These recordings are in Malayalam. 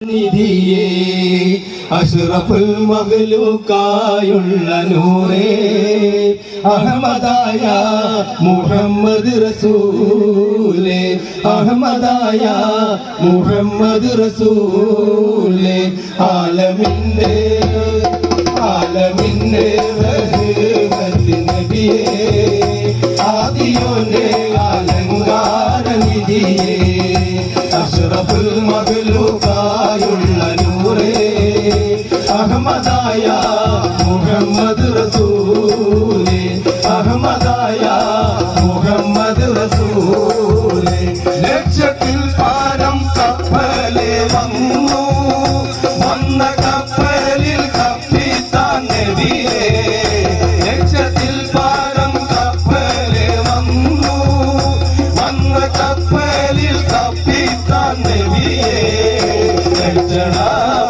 നിധിയേ അഷ്റഫുൽ മഖ്ലൂക്കായുള്ള നൂറേ. അഹമ്മദായ മുഹമ്മദ് റസൂലേ അഹമ്മദായ മുഹമ്മദ് റസൂലേ. ആലമിന്റെ ആലമിന്റെ നബിയേ ആദിയോന്റെ ആലങ്കാര നിധിയേ. അഷ്റഫുൽ മഖ്ലൂക്കാ അഹമ്മദായ മുഹമ്മദ്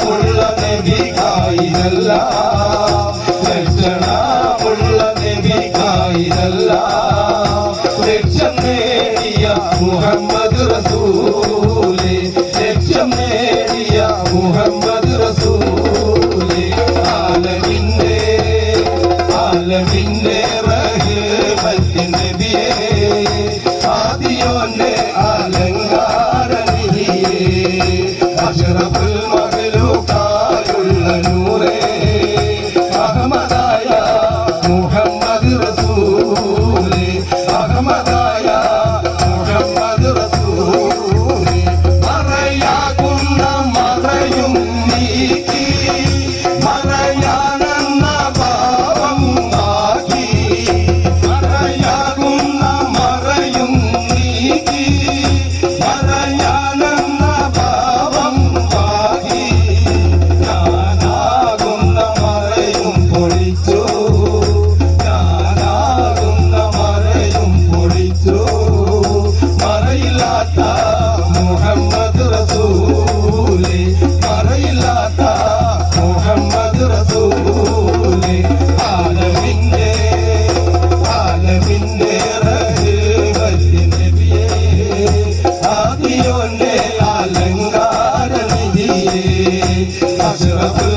പുള്ള നബി കായിതല്ല ലക്ഷണ പുള്ള നബി കായിതല്ല ലക്ഷം നേടിയ മുഹമ്മദ് റസൂലെ ലക്ഷം നേടിയ മുഹമ്മദ് റസൂലെ ആലമിന്റെ ആലമിന്റെ ആദിയോന്റെ ആലങ്കാരനിധിയെ അഷറഫുൽ മറയില്ലാത്ത മുഹമ്മദ് റസൂലി. മറയില്ലാത്ത മുഹമ്മദ് റസൂലി. ആലമിന്റെ ആലമിന്റെ ആദിയോന്റെ അലങ്കാരനിധിയെ അശ്രഫുൽ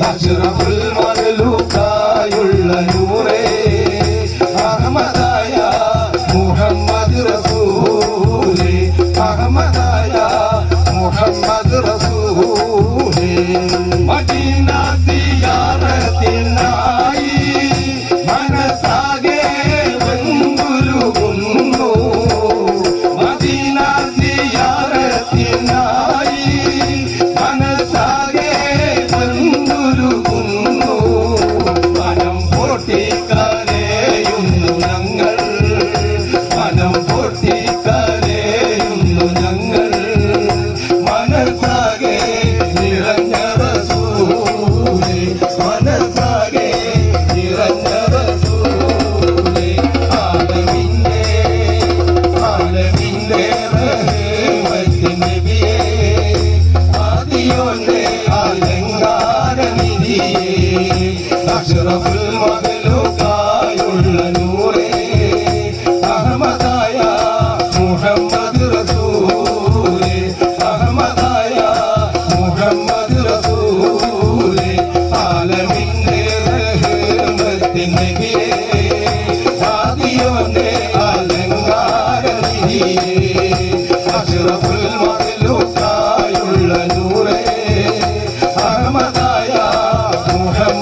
Saçına vurur Dakshara Fulma Gilu Maha.